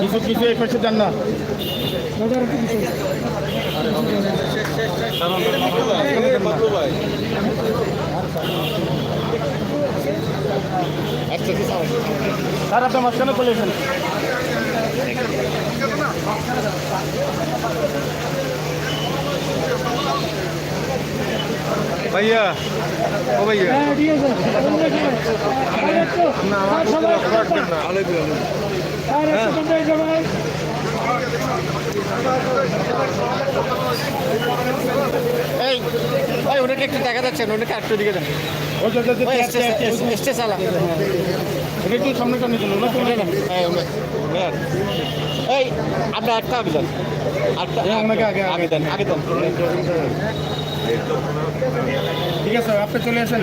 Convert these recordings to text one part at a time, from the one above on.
কিছু কিছু এই পাশে যান না। স্যার আপনার মাঝখানে চলে এসেন। ভাইয়া ও ভাইয়া। হ্যাঁ এই ওনাকে একটু দেখা যাচ্ছে ওনাকে একটু দিকে দেন ওই যে- যে- যে- ওই যে- স্টেজ যে- যে- স্টেজ চালা এটা একটু সামনে টানে চলুন এই আপনার একটা আগে আটটা ওনাকে আগে- আগে। দেন আগে দেন। ঠিক আছে আপনি চলে আসেন।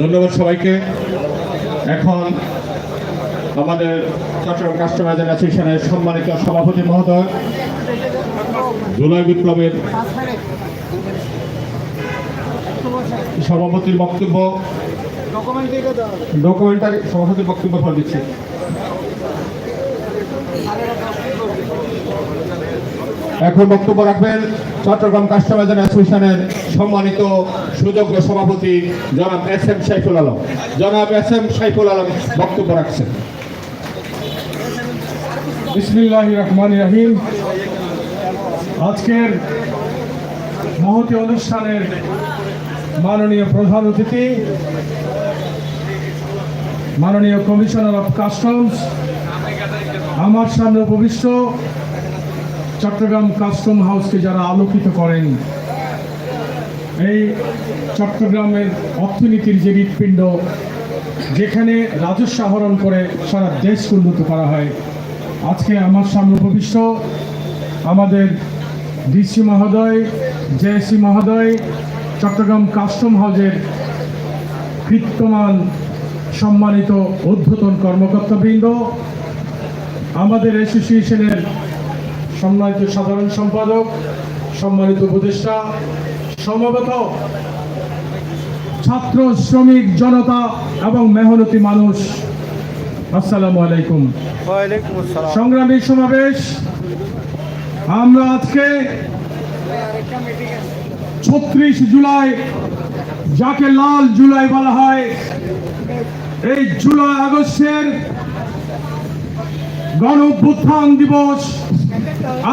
ধন্যবাদ সবাইকে। এখন আমাদের চট্টগ্রাম কাস্টমাইজার অ্যাসোসিয়েশনের সম্মানিত সভাপতি মহোদয়, জুলাই বিপ্লবের সভাপতির বক্তব্য ডকুমেন্টারি সভাপতির বক্তব্য ফল দিচ্ছি। এখন বক্তব্য রাখবেন চট্টগ্রাম কাস্টমাইজার অ্যাসোসিয়েশনের সম্মানিত সুযোগ্য সভাপতি জনাব এস এম সাইফুল আলম। জনাব এস এম সাইফুল আলম বক্তব্য রাখছেন। বিসমিল্লাহ রহমান রাহিম। আজকের মহতি অনুষ্ঠানের মাননীয় প্রধান অতিথি, মাননীয় কমিশনার অফ কাস্টমস, আমার সামনে উপবিষ্ট চট্টগ্রাম কাস্টম হাউসকে যারা আলোকিত করেন, এই চট্টগ্রামের অর্থনীতির যে হৃৎপিণ্ড, যেখানে রাজস্ব আহরণ করে সারা দেশ উন্নত করা হয়, আজকে আমার সামনে উপবিষ্ট আমাদের ডিসি মহোদয় জেএসি মহোদয়, চট্টগ্রাম কাস্টম হাউসের কৃত্যমান সম্মানিত ঊর্ধ্বতন কর্মকর্তাবৃন্দ, আমাদের অ্যাসোসিয়েশনের সম্মানিত সাধারণ সম্পাদক সম্মানিত উপদেষ্টা সমবেত ছাত্র শ্রমিক জনতা এবং মেহনতি মানুষ আসসালামু আলাইকুম। সংগ্রামী সমাবেশ আমরা আজকে ছত্রিশ জুলাই যাকে লাল জুলাই বলা হয় এই জুলাই আগস্টের গণ দিবস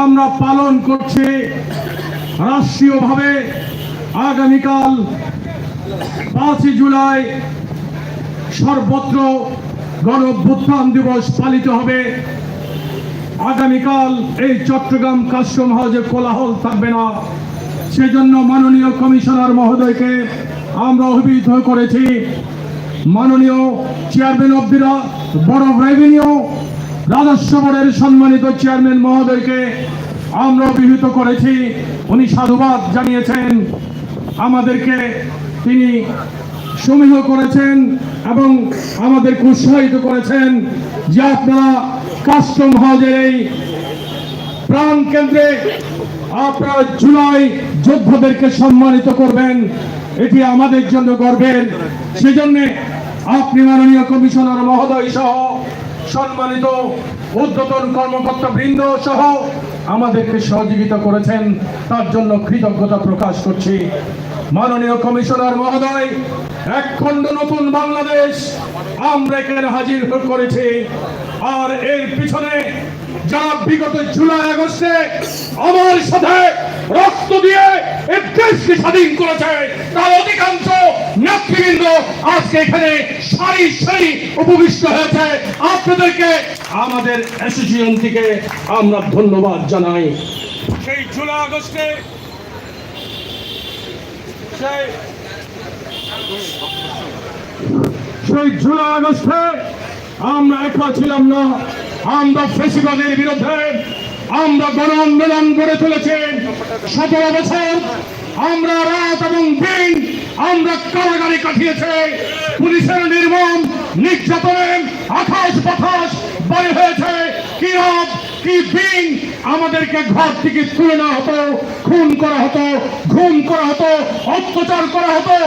আমরা পালন করছি রাষ্ট্রীয়ভাবে আগামীকাল পাঁচই জুলাই সর্বত্র গণ অভ্যুত্থান দিবস পালিত হবে। আগামীকাল এই চট্টগ্রাম কাস্টম হাউসে কোলাহল থাকবে না। সেজন্য মাননীয় কমিশনার মহোদয়কে আমরা অভিহিত করেছি। মাননীয় চেয়ারম্যান অব দি বড় রেভিনিউ রাজস্ব বোর্ডের সম্মানিত চেয়ারম্যান মহোদয়কে আমরা অভিহিত করেছি। উনি সাধুবাদ জানিয়েছেন। আমাদেরকে তিনি সমীহ করেছেন এবং আমাদেরকে উৎসাহিত করেছেন যে আপনারা কাস্টম হাউসের এই প্রাণ কেন্দ্রে আপনারা জুলাই যোদ্ধাদেরকে সম্মানিত করবেন। এটি আমাদের জন্য গর্বের। সেজন্য আপনি মাননীয় কমিশনার মহোদয় সহ সম্মানিত উদ্যতন কর্মকর্তা বৃন্দ সহ আমাদেরকে সহযোগিতা করেছেন, তার জন্য কৃতজ্ঞতা প্রকাশ করছি। মাননীয় কমিশনার মহোদয় এক খণ্ড নতুন বাংলাদেশ আমরা এখানে হাজির করেছি। আর এর পিছনে যারা বিগত জুলাই আগস্টে আমার সাথে রক্ত দিয়ে এই দেশকে স্বাধীন করেছে তার অধিকাংশ নেতৃবৃন্দ আজকে এখানে সারি সারি উপবিষ্ট হয়েছে। আপনাদেরকে আমাদের অ্যাসোসিয়েশন থেকে আমরা ধন্যবাদ জানাই। সেই জুলাই আগস্টে সেই সেই জুলাই আগস্টে আমরা একা ছিলাম না। আমরা ফেসিবাদের বিরুদ্ধে আমরা গণ আন্দোলন গড়ে তুলেছি। সতেরো বছর আমরা রাত এবং দিন আমরা কারাগারে কাটিয়েছে। পুলিশের নির্মম নির্যাতনে আকাশ বাতাস বাড়ি হয়েছে। কি আমাদেরকে ঘর থেকে তুলে নেওয়া হতো, খুন করা হতো, ঘুম করা হতো, অত্যাচার করা হতো,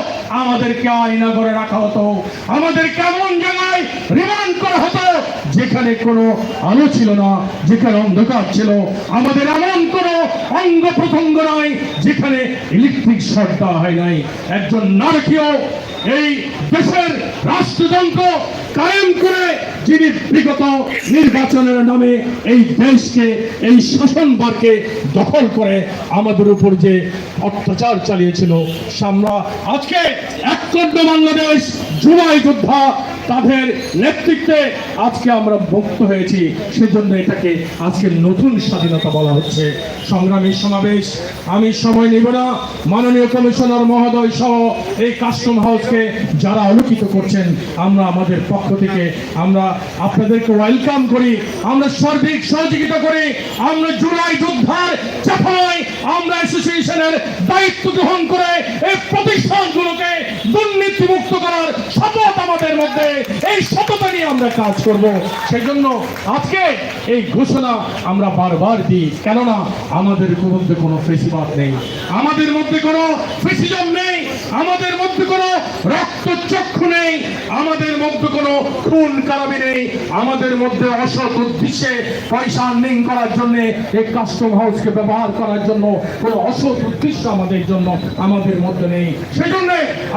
আমাদেরকে আয়না করে রাখা হতো। আমাদের কেমন জায়গায় রিমান্ড করা হতো যেখানে কোনো আলো ছিল না, যেখানে অন্ধকার ছিল। আমাদের এমন কোনো অঙ্গ প্রত্যঙ্গ নয় যেখানে ইলেকট্রিক শর্ট দেওয়া হয় নাই। একজন নারকীয় এই দেশের রাষ্ট্রযন্ত্র কায়েম করে যিনি বিগত নির্বাচনের নামে এই দেশকে, এই শাসনভারকে দখল করে আমাদের উপর যে অত্যাচার চালিয়েছিল, আমরা আজকে এক বাংলাদেশ জুলাই যোদ্ধা তাদের নেতৃত্বে আজকে আমরা মুক্ত হয়েছি। সেজন্য এটাকে আজকে নতুন স্বাধীনতা বলা হচ্ছে। সংগ্রামী সমাবেশ, আমি সময় নেব না। মাননীয় কমিশনার মহোদয় সহ এই কাস্টম হাউসকে যারা আলোকিত করছেন, আমরা আমাদের পক্ষ থেকে আমরা আপনাদেরকে ওয়েলকাম করি। আমরা সার্বিক সহযোগিতা করি। আমরা জুলাই আমরা অ্যাসোসিয়েশনের দায়িত্ব গ্রহণ করে এই প্রতিষ্ঠানগুলোকে দুর্নীতিমুক্ত করার শপথ আমাদের মধ্যে, এই শপথ নিয়ে আমরা কাজ করব। সেজন্য আজকে এই ঘোষণা আমরা বারবার দিই, কেননা আমাদের মধ্যে কোনো ফেসিবাদ নেই। আমাদের মধ্যে কোনো ফেসিজম নেই। আমাদের মধ্যে কোনো রক্তচক্ষু নেই, আমাদের মধ্যে কোনো খুন কারাবি নেই, আমাদের মধ্যে অসৎ উদ্দেশ্যে পয়সা আর্নিং করার জন্য, এই কাস্টম হাউসকে ব্যবহার করার জন্য কোনো অসৎ উদ্দেশ্য আমাদের জন্য আমাদের মধ্যে নেই। সেজন্য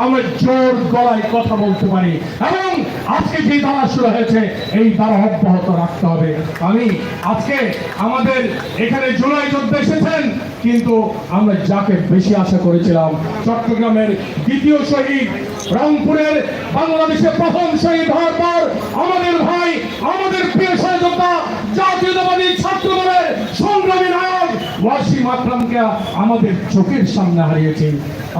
আমরা জোর গলায় কথা বলতে পারি এবং আজকে যে দ্বারা শুরু হয়েছে, এই দ্বারা অব্যাহত রাখতে হবে। আমি আজকে আমাদের এখানে জুলাই যোদ্ধা এসেছেন, কিন্তু আমরা যাকে বেশি আশা করেছিলাম, চট্টগ্রামের দ্বিতীয় শহীদ রংপুরের বাংলাদেশের প্রথম শহীদ হওয়ার পর আমাদের ভাই আমাদের প্রিয় সহযোদ্ধা জাতীয়তাবাদী ছাত্র দলের সংগ্রামী নায়ক ওয়াসিম আকরামকে আমাদের চোখের সামনে হারিয়েছে।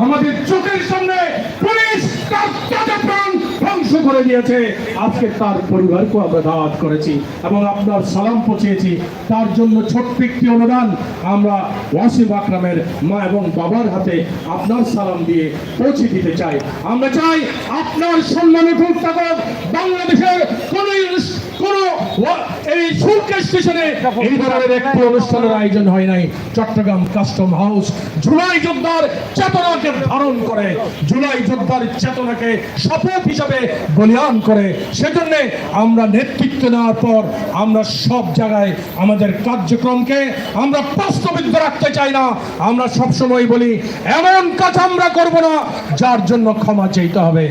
আমাদের চোখের সামনে পুলিশ তার প্রাণ ধ্বংস করে দিয়েছে। আজকে তার পরিবারকে আমরা দাওয়াত করেছি এবং আপনার সালাম পৌঁছেছি তার জন্য ছোট্ট একটি অনুদান আমরা ওয়াসিম আকরামের মা এবং বাবার হাতে আপনার সালাম দিয়ে পৌঁছে দিতে চাই। আমরা চাই আপনার সম্মানে ফুট থাকুক বাংলাদেশের কোন আয়োজন হয় নাই। চট্টগ্রাম কাস্টম হাউস চেতনাকে ধারণ করে চেতনাকে শপথ হিসাবে করে। সেজন্য আমরা নেতৃত্ব নেওয়ার পর আমরা সব জায়গায় আমাদের কার্যক্রমকে আমরা প্রশ্নবিদ্ধ রাখতে চাই না। আমরা সবসময় বলি, এমন কাজ আমরা করব না, যার জন্য ক্ষমা চাইতে হবে।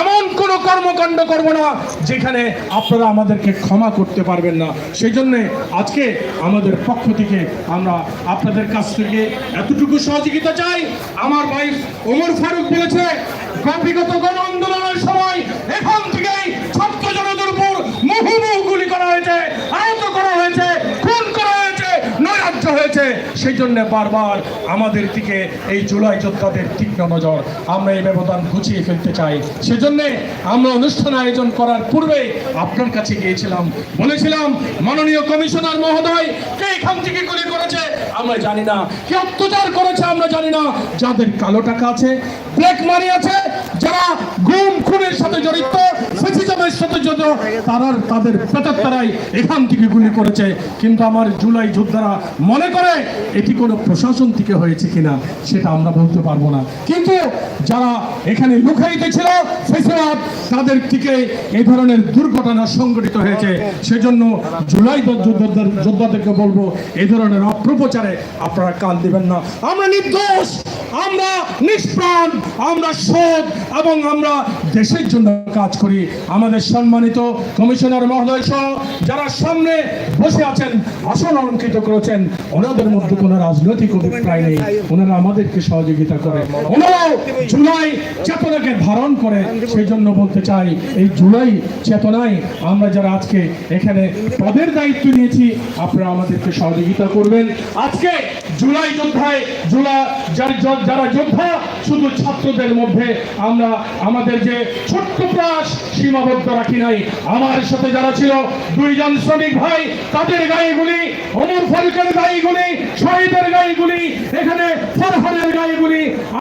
এমন কোনো কর্মকাণ্ড করব না, যেখানে আপনারা আমাদেরকে ক্ষমা করতে পারবেন না। সেই জন্যে আজকে আমাদের পক্ষ থেকে আমরা আপনাদের কাছ থেকে এতটুকু সহযোগিতা চাই। আমার ভাই ওমর ফারুক বলেছে বিগত গণ আন্দোলনের সময় এখন থেকেই ছাত্র জনতার উপর মুহুমুহু গুলি করা হয়েছে খুন করা হয়েছে। হয়েছে সেই জন্য বারবার আমাদের দিকে এই জুলাই যোদ্ধাদের তীক্ষ্ণ নজর। আমরা এই ব্যবধান ঘুচিয়ে ফেলতে চাই। সেজন্য আমরা অনুষ্ঠান আয়োজন করার পূর্বে আপনার কাছে গিয়েছিলাম, বলেছিলাম, মাননীয় কমিশনার মহোদয়, কে এখান থেকে গুলি করেছে আমরা জানি না। কে অত্যাচার করেছে আমরা জানি না। যাদের কালো টাকা আছে ব্ল্যাক মানি আছে, যারা গুম, খুনের সাথে জড়িত ফেসিজমের সাথে জড়িত তারা তাদের প্রেতাত্মারাই এখান থেকে গুলি করেছে, কিন্তু আমার জুলাই যোদ্ধারা মনে করে এটি কোনো প্রশাসন থেকে হয়েছে কিনা সেটা আমরা বলতে পারব না। কিন্তু যারা এখানে লুকাইতে ছিল, ফেসিবাদ তাদের থেকে এই ধরনের দুর্ঘটনা সংঘটিত হয়েছে। সেজন্য জুলাই যোদ্ধাদের, যোদ্ধাদেরকে বলব এই ধরনের অপপ্রচারে আপনারা কান দিবেন না। আমরা নির্দোষ, আমরা নিষ্প্রাণ, আমরা সৎ এবং আমরা দেশের জন্য কাজ করি। আমাদের সম্মানিত কমিশনার মহোদয় সহ যারা সামনে বসে আছেন, আসন অলঙ্কৃত করেছেন, ওনাদের মধ্যে কোনো রাজনৈতিক অভিপ্রায় নেই। ওনারা আমাদেরকে সহযোগিতা করে। ওনারাও জুলাই চেতনাকে ধারণ করে। সেই জন্য বলতে চাই, এই জুলাই চেতনায় আমরা যারা আজকে এখানে পদের দায়িত্ব নিয়েছি, আপনারা আমাদেরকে সহযোগিতা করবেন। আজকে জুলাই যোদ্ধায় জুলা যার- যারা যোদ্ধা শুধু ছাত্রদের মধ্যে আমরা আমাদের যে ছোট্ট প্রয়াস সীমাবদ্ধ রাখি নাই। আমার সাথে যারা ছিল, দুইজন শ্রমিক ভাই, তাদের গায়ে গুলি অমর ফারুকের গায়ে গুলি শহীদের গায়ে গুলি এখানে ফরহানের গায়ে গুলি